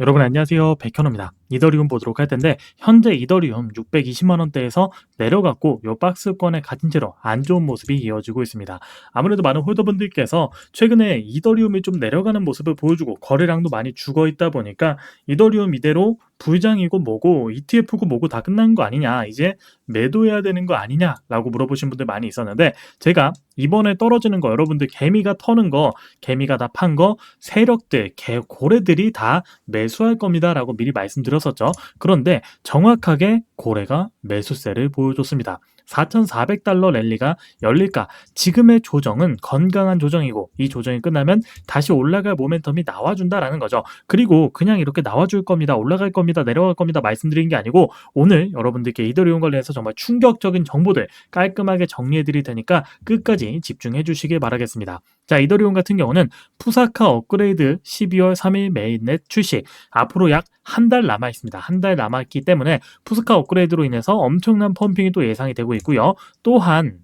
여러분 안녕하세요. 백현우입니다. 이더리움 보도록 할 텐데 현재 이더리움 620만 원대에서 내려갔고 요 박스권에 갇힌 채로 안 좋은 모습이 이어지고 있습니다. 아무래도 많은 홀더분들께서 최근에 이더리움이 좀 내려가는 모습을 보여주고 거래량도 많이 죽어 있다 보니까 이더리움 이대로 부장이고 뭐고 ETF고 뭐고 다 끝난 거 아니냐 이제 매도해야 되는 거 아니냐라고 물어보신 분들 많이 있었는데 제가 이번에 떨어지는 거 여러분들 개미가 터는 거 개미가 다 판 거 세력들 개 고래들이 다 매수할 겁니다라고 미리 말씀드렸 었죠. 그런데 정확하게 고래가 매수세를 보여줬습니다. 4,400달러 랠리가 열릴까? 지금의 조정은 건강한 조정이고 이 조정이 끝나면 다시 올라갈 모멘텀이 나와준다라는 거죠. 그리고 그냥 이렇게 나와줄 겁니다. 올라갈 겁니다. 내려갈 겁니다. 말씀드린 게 아니고 오늘 여러분들께 이더리움 관련해서 정말 충격적인 정보들 깔끔하게 정리해 드릴 테니까 끝까지 집중해 주시길 바라겠습니다. 자, 이더리움 같은 경우는 푸사카 업그레이드 12월 3일 메인넷 출시. 앞으로 약 한 달 남아 있습니다. 한 달 남았기 때문에 푸스카 업그레이드로 인해서 엄청난 펌핑이 또 예상이 되고 있고요. 또한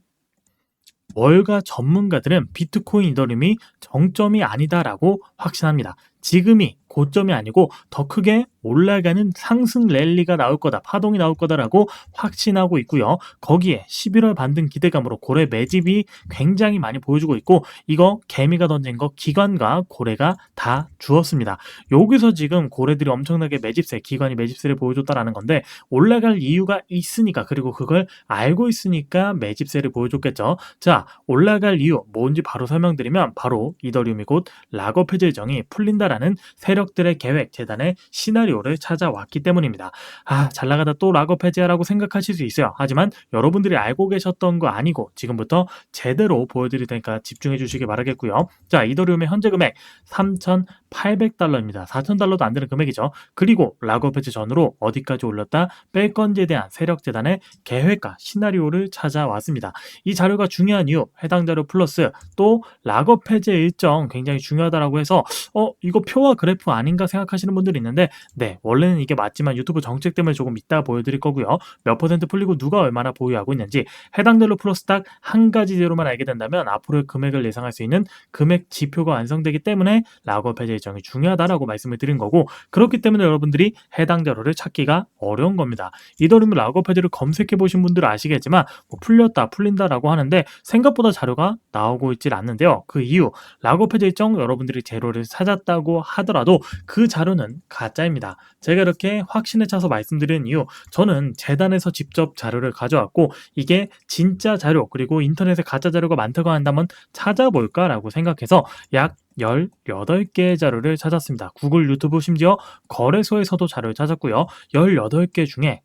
월가 전문가들은 비트코인 이더리움이 정점이 아니다라고 확신합니다. 지금이 고점이 아니고 더 크게 올라가는 상승 랠리가 나올 거다, 파동이 나올 거다라고 확신하고 있고요. 거기에 11월 반등 기대감으로 고래 매집이 굉장히 많이 보여주고 있고 이거 개미가 던진 거 기관과 고래가 다 주었습니다. 여기서 지금 고래들이 엄청나게 매집세, 기관이 매집세를 보여줬다라는 건데 올라갈 이유가 있으니까 그리고 그걸 알고 있으니까 매집세를 보여줬겠죠. 자, 올라갈 이유 뭔지 바로 설명드리면 바로 이더리움이 곧 락업 해제 일정이 풀린다라는 세력들의 계획, 재단의 시나리오 를 찾아왔기 때문입니다. 아, 잘 나가다 또 락업 해제하라고 생각하실 수 있어요. 하지만 여러분들이 알고 계셨던 거 아니고 지금부터 제대로 보여드릴 테니까 집중해 주시기 바라겠고요. 자, 이더리움의 현재 금액 3,800달러입니다. 4,000달러도 안 되는 금액이죠. 그리고 락업 해제 전으로 어디까지 올렸다 뺄 건지에 대한 세력 재단의 계획과 시나리오를 찾아왔습니다. 이 자료가 중요한 이유, 해당 자료 플러스 또 락업 해제 일정 굉장히 중요하다라고 해서 어, 이거 표와 그래프 아닌가 생각하시는 분들이 있는데 네, 원래는 이게 맞지만 유튜브 정책 때문에 조금 이따 보여드릴 거고요. 몇 퍼센트 풀리고 누가 얼마나 보유하고 있는지 해당 자료 플러스 딱 한 가지 제로만 알게 된다면 앞으로의 금액을 예상할 수 있는 금액 지표가 완성되기 때문에 락업 해제 일정이 중요하다라고 말씀을 드린 거고 그렇기 때문에 여러분들이 해당 자료를 찾기가 어려운 겁니다. 이더리움 락업 해제를 검색해 보신 분들은 아시겠지만 뭐 풀렸다 풀린다라고 하는데 생각보다 자료가 나오고 있질 않는데요. 그 이유 락업 해제 일정 여러분들이 제로를 찾았다고 하더라도 그 자료는 가짜입니다. 제가 이렇게 확신에 차서 말씀드리는 이유 저는 재단에서 직접 자료를 가져왔고 이게 진짜 자료 그리고 인터넷에 가짜 자료가 많다고 한다면 찾아볼까라고 생각해서 약 18개의 자료를 찾았습니다. 구글 유튜브 심지어 거래소에서도 자료를 찾았고요. 18개 중에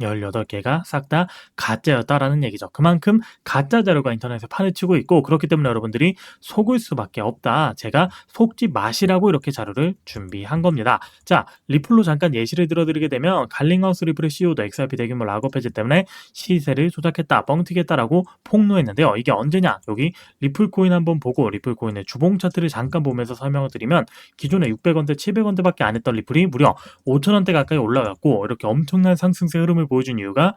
18개가 싹 다 가짜였다라는 얘기죠. 그만큼 가짜 자료가 인터넷에 판을 치고 있고 그렇기 때문에 여러분들이 속을 수밖에 없다. 제가 속지 마시라고 이렇게 자료를 준비한 겁니다. 자, 리플로 잠깐 예시를 들어드리게 되면 갈링하우스 리플의 CEO도 XRP 대규모 락업 해제 때문에 시세를 조작했다, 뻥튀겠다라고 폭로했는데요. 이게 언제냐? 여기 리플 코인 한번 보고 리플 코인의 주봉 차트를 잠깐 보면서 설명을 드리면 기존에 600원대, 700원대밖에 안 했던 리플이 무려 5천원대 가까이 올라갔고 이렇게 엄청난 상승세 흐름 을 보여준 이유가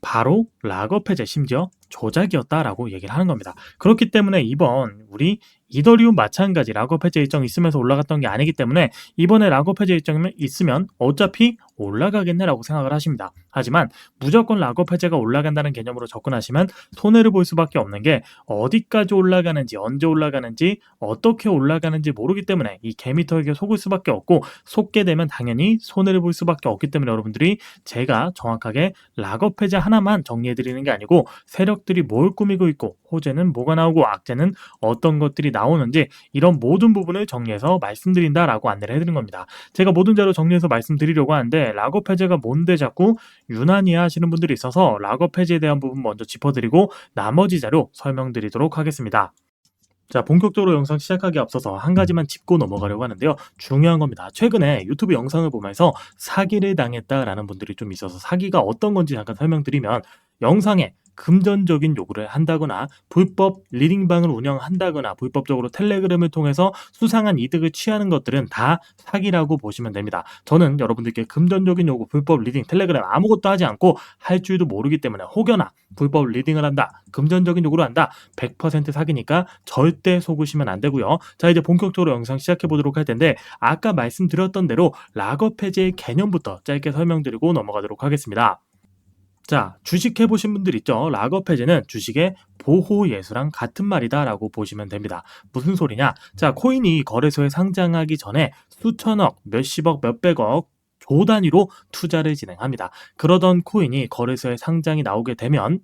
바로 락업 해제 심지어 조작이었다라고 얘기를 하는 겁니다. 그렇기 때문에 이번 우리 이더리움 마찬가지 락업 해제 일정이 있으면서 올라갔던 게 아니기 때문에 이번에 락업 해제 일정이 있으면 어차피 올라가겠네라고 생각을 하십니다. 하지만 무조건 락업 해제가 올라간다는 개념으로 접근하시면 손해를 볼 수밖에 없는 게 어디까지 올라가는지 언제 올라가는지 어떻게 올라가는지 모르기 때문에 이 개미터에게 속을 수밖에 없고 속게 되면 당연히 손해를 볼 수밖에 없기 때문에 여러분들이 제가 정확하게 락업 해제 하나만 정리해 드리는 게 아니고 세력들이 뭘 꾸미고 있고 호재는 뭐가 나오고 악재는 어떤 것들이 나오는지 이런 모든 부분을 정리해서 말씀드린다라고 안내를 해드린 겁니다. 제가 모든 자료 정리해서 말씀드리려고 하는데 락업 해제가 뭔데 자꾸 유난히 하시는 분들이 있어서 락업 해제에 대한 부분 먼저 짚어드리고 나머지 자료 설명드리도록 하겠습니다. 자, 본격적으로 영상 시작하기 앞서서 한 가지만 짚고 넘어가려고 하는데요. 중요한 겁니다. 최근에 유튜브 영상을 보면서 사기를 당했다라는 분들이 좀 있어서 사기가 어떤 건지 잠깐 설명드리면 영상에 금전적인 요구를 한다거나 불법 리딩방을 운영한다거나 불법적으로 텔레그램을 통해서 수상한 이득을 취하는 것들은 다 사기라고 보시면 됩니다. 저는 여러분들께 금전적인 요구, 불법 리딩, 텔레그램 아무것도 하지 않고 할 줄도 모르기 때문에 혹여나 불법 리딩을 한다, 금전적인 요구를 한다, 100% 사기니까 절대 속으시면 안 되고요. 자 이제 본격적으로 영상 시작해 보도록 할 텐데 아까 말씀드렸던 대로 락업 해제의 개념부터 짧게 설명드리고 넘어가도록 하겠습니다. 자, 주식 해보신 분들 있죠? 락업 해제는 주식의 보호 예수랑 같은 말이다라고 보시면 됩니다. 무슨 소리냐? 자, 코인이 거래소에 상장하기 전에 수천억, 몇십억, 몇백억 조 단위로 투자를 진행합니다. 그러던 코인이 거래소에 상장이 나오게 되면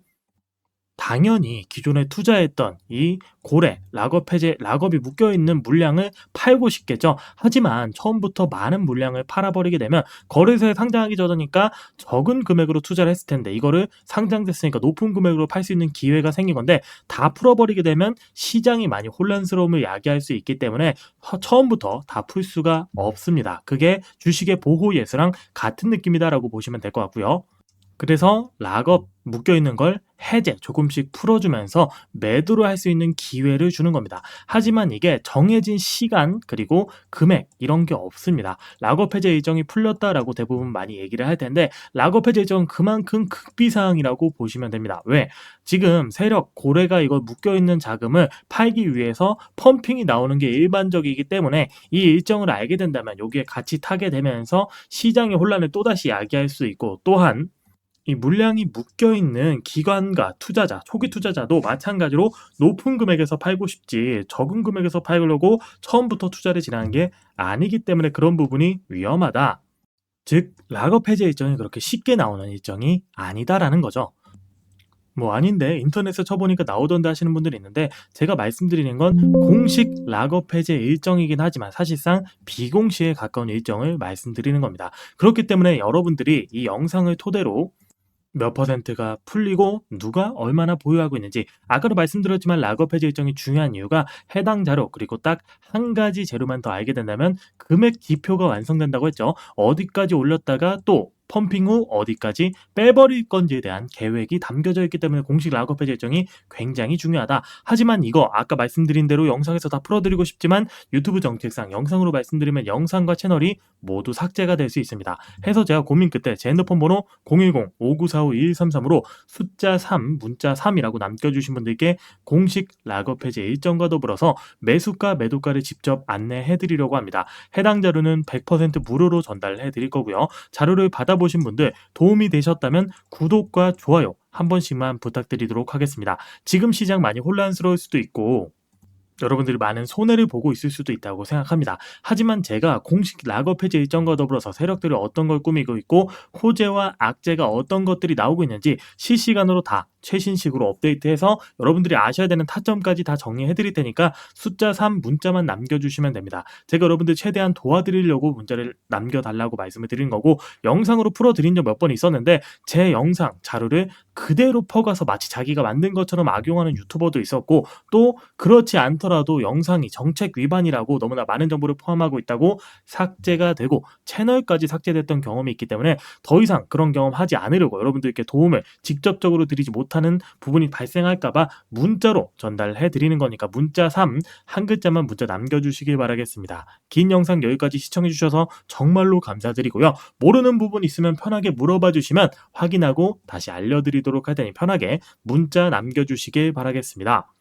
당연히 기존에 투자했던 이 고래, 락업 해제, 락업이 묶여있는 물량을 팔고 싶겠죠. 하지만 처음부터 많은 물량을 팔아버리게 되면 거래소에 상장하기 전이니까 적은 금액으로 투자를 했을 텐데 이거를 상장됐으니까 높은 금액으로 팔 수 있는 기회가 생긴 건데 다 풀어버리게 되면 시장이 많이 혼란스러움을 야기할 수 있기 때문에 처음부터 다 풀 수가 없습니다. 그게 주식의 보호 예수랑 같은 느낌이다라고 보시면 될 것 같고요. 그래서 락업 묶여 있는 걸 해제 조금씩 풀어주면서 매도를 할 수 있는 기회를 주는 겁니다. 하지만 이게 정해진 시간 그리고 금액 이런 게 없습니다. 락업 해제 일정이 풀렸다라고 대부분 많이 얘기를 할 텐데 락업 해제 일정은 그만큼 극비사항이라고 보시면 됩니다. 왜? 지금 세력 고래가 이걸 묶여 있는 자금을 팔기 위해서 펌핑이 나오는 게 일반적이기 때문에 이 일정을 알게 된다면 여기에 같이 타게 되면서 시장의 혼란을 또다시 야기할 수 있고 또한 이 물량이 묶여 있는 기관과 투자자, 초기 투자자도 마찬가지로 높은 금액에서 팔고 싶지 적은 금액에서 팔려고 처음부터 투자를 진행한 게 아니기 때문에 그런 부분이 위험하다. 즉, 락업 해제 일정이 그렇게 쉽게 나오는 일정이 아니다라는 거죠. 뭐 아닌데 인터넷에 쳐보니까 나오던데 하시는 분들이 있는데 제가 말씀드리는 건 공식 락업 해제 일정이긴 하지만 사실상 비공식에 가까운 일정을 말씀드리는 겁니다. 그렇기 때문에 여러분들이 이 영상을 토대로 몇 퍼센트가 풀리고 누가 얼마나 보유하고 있는지 아까도 말씀드렸지만 락업 해제 일정이 중요한 이유가 해당 자료 그리고 딱 한 가지 재료만 더 알게 된다면 금액 지표가 완성된다고 했죠. 어디까지 올렸다가 또 펌핑 후 어디까지 빼버릴 건지에 대한 계획이 담겨져 있기 때문에 공식 락업 해제 일정이 굉장히 중요하다. 하지만 이거 아까 말씀드린 대로 영상에서 다 풀어드리고 싶지만 유튜브 정책상 영상으로 말씀드리면 영상과 채널이 모두 삭제가 될 수 있습니다. 해서 제가 고민 끝에 제 핸드폰 번호 010-5945-2133으로 숫자 3, 문자 3이라고 남겨주신 분들께 공식 락업 해제 일정과 더불어서 매수가, 매도가를 직접 안내해 드리려고 합니다. 해당 자료는 100% 무료로 전달해 드릴 거고요. 자료를 받아 보신 분들 도움이 되셨다면 구독과 좋아요 한 번씩만 부탁드리도록 하겠습니다. 지금 시장 많이 혼란스러울 수도 있고 여러분들이 많은 손해를 보고 있을 수도 있다고 생각합니다. 하지만 제가 공식 락업 해제 일정과 더불어서 세력들이 어떤 걸 꾸미고 있고 호재와 악재가 어떤 것들이 나오고 있는지 실시간으로 다 최신식으로 업데이트해서 여러분들이 아셔야 되는 타점까지 다 정리해 드릴 테니까 숫자 3 문자만 남겨주시면 됩니다. 제가 여러분들 최대한 도와드리려고 문자를 남겨달라고 말씀을 드린 거고 영상으로 풀어드린 적 몇 번 있었는데 제 영상 자료를 그대로 퍼가서 마치 자기가 만든 것처럼 악용하는 유튜버도 있었고 또 그렇지 않더라도 영상이 정책 위반이라고 너무나 많은 정보를 포함하고 있다고 삭제가 되고 채널까지 삭제됐던 경험이 있기 때문에 더 이상 그런 경험 하지 않으려고 여러분들께 도움을 직접적으로 드리지 못 못하는 부분이 발생할까봐 문자로 전달해 드리는 거니까 문자 3 한 글자만 문자 남겨주시길 바라겠습니다. 긴 영상 여기까지 시청해 주셔서 정말로 감사드리고요. 모르는 부분 있으면 편하게 물어봐 주시면 확인하고 다시 알려드리도록 할 테니 편하게 문자 남겨주시길 바라겠습니다.